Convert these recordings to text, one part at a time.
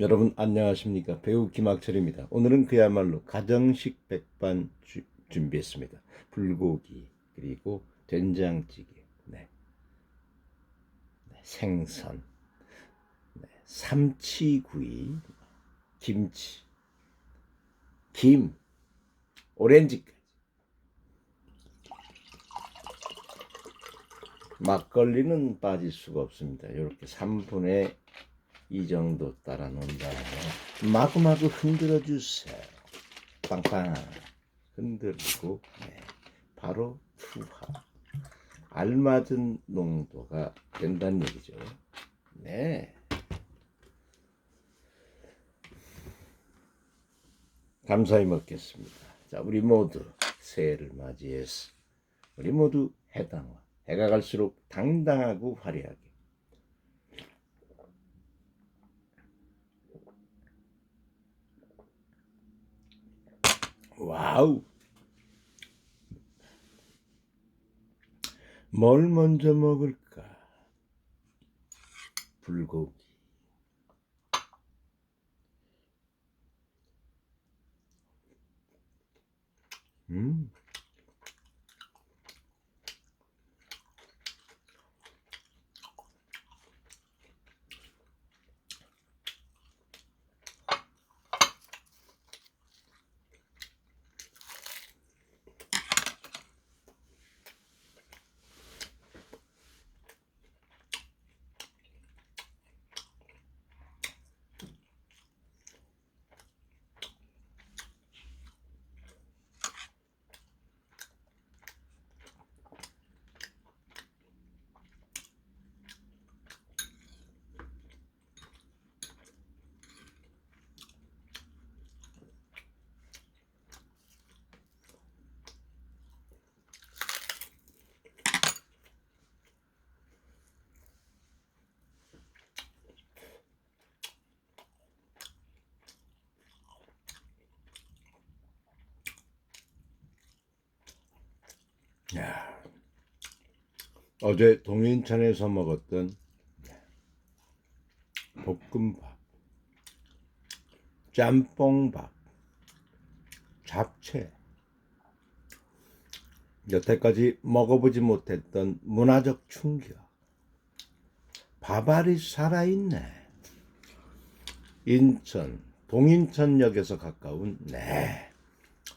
여러분 안녕하십니까 배우 김학철입니다. 오늘은 그야말로 가정식 백반 주- 준비했습니다. 불고기 그리고 된장찌개, 네. 네, 생선, 네, 삼치구이, 김치, 김, 오렌지까지. 막걸리는 빠질 수가 없습니다. 이렇게 3분의 이 정도 따라 놓은 다음에 마구마구 흔들어 주세요. 빵빵 흔들고 네. 바로 투하 알맞은 농도가 된다는 얘기죠. 네. 감사히 먹겠습니다. 자, 우리 모두 새해를 맞이해서 우리 모두 해당화. 해가 갈수록 당당하고 화려하게 와우. 뭘 먼저 먹을까? 불고기. 음. 야. 어제 동인천에서 먹었던 볶음밥, 짬뽕밥, 잡채, 여태까지 먹어보지 못했던 문화적 충격, 밥알이 살아있네. 인천, 동인천역에서 가까운 네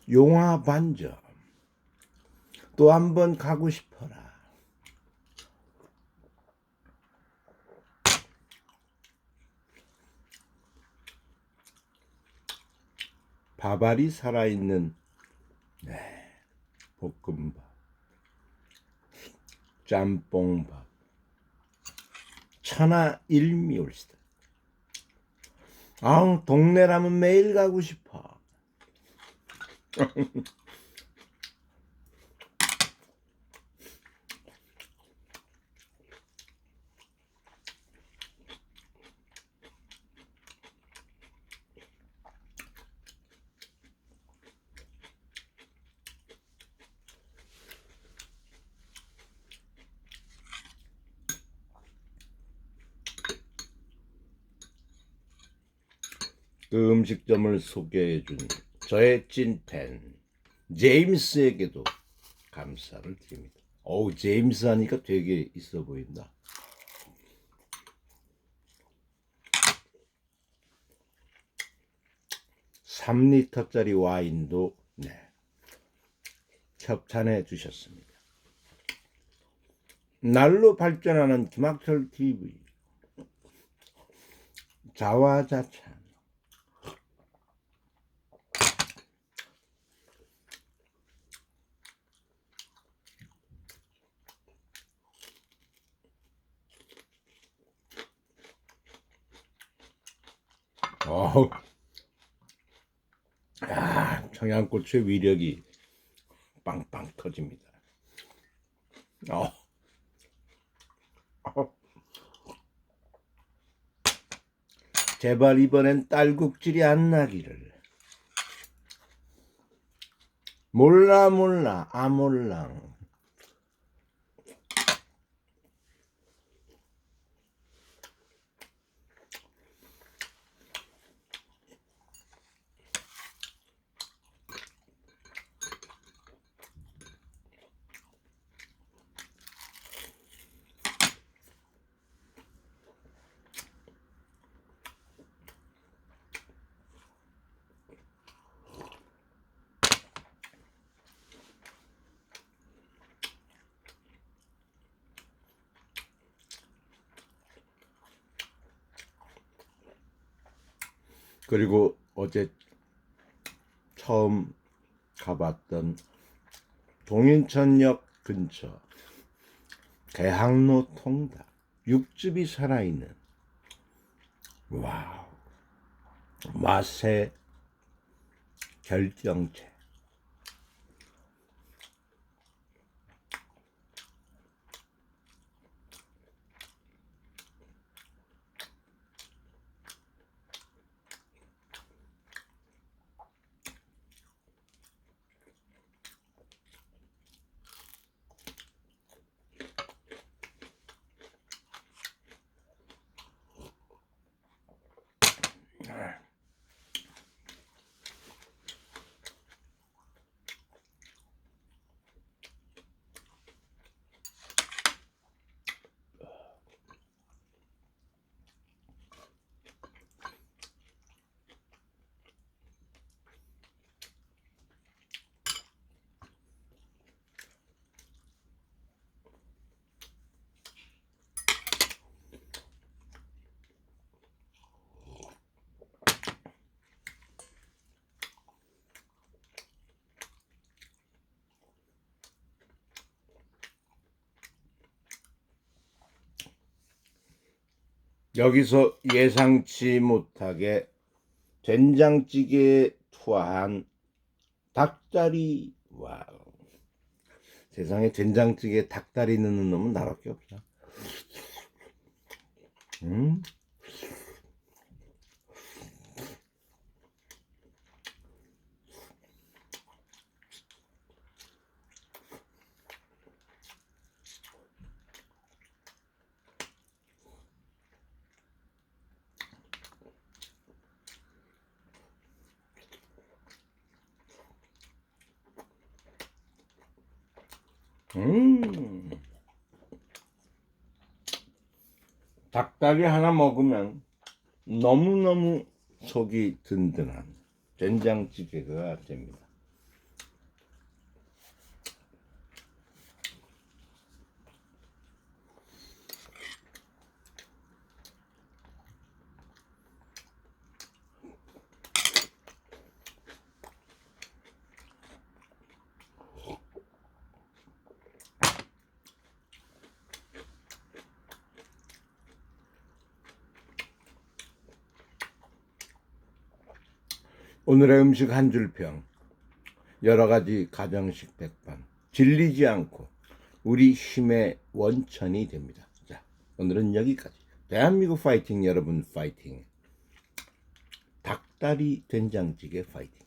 용화 반점 또 한 번 가고 싶어라. 밥알이 살아있는 네, 볶음밥, 짬뽕밥, 천하 일미올스타. 아우 동네라면 매일 가고 싶어. 그 음식점을 소개해 준 저의 찐팬 제임스에게도 감사를 드립니다. 어우 제임스 하니까 되게 있어 보인다. (3리터짜리) 와인도 네 협찬해 주셨습니다. 날로 발전하는 김학철 TV 자화자찬 아, 청양고추의 위력이 빵빵 터집니다. 어. 어. 제발 이번엔 딸꾹질이 안 나기를. 몰라 몰라 아몰랑. 그리고 어제 처음 가봤던 동인천역 근처 대학로 통닭 육즙이 살아있는. 와우. 맛의 결정체 哎。 여기서 예상치 못하게 된장찌개에 투하한 닭다리 와우 세상에 된장찌개에 닭다리 넣는 놈은 나밖에 없다 음? 음. 닭다리 하나 먹으면 너무너무 속이 든든한 된장찌개가 됩니다. 오늘의 음식 한 줄평. 여러 가지 가정식 백반. 질리지 않고 우리 힘의 원천이 됩니다. 자 오늘은 여기까지. 대한민국 파이팅 여러분 파이팅. 닭다리 된장찌개 파이팅